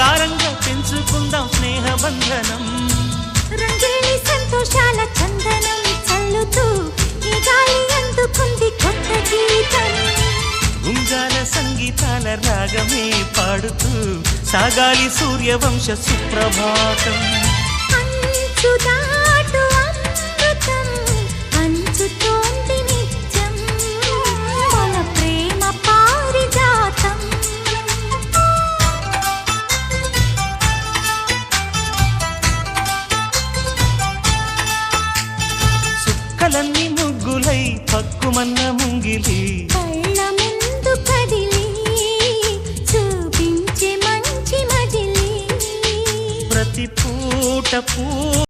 బంగారంగా పెంచుకుందాం స్నేహబంధనం. రంగుల్ని సంతోషాల చందనం చల్లుతూ ఈ గాలి అందుకుంది కొత్త గీతం. గుంజాల సంగీతాల రాగమే పాడుతూ సాగాలి సూర్యవంశ సుప్రభాతం. సుక్కలన్నీ ముగ్గులై పక్కుమన్న ముంగిలి. కళ్ళ ముందు కదిలి చూపించే మంచి మజిలీ. ప్రతి పూట పూ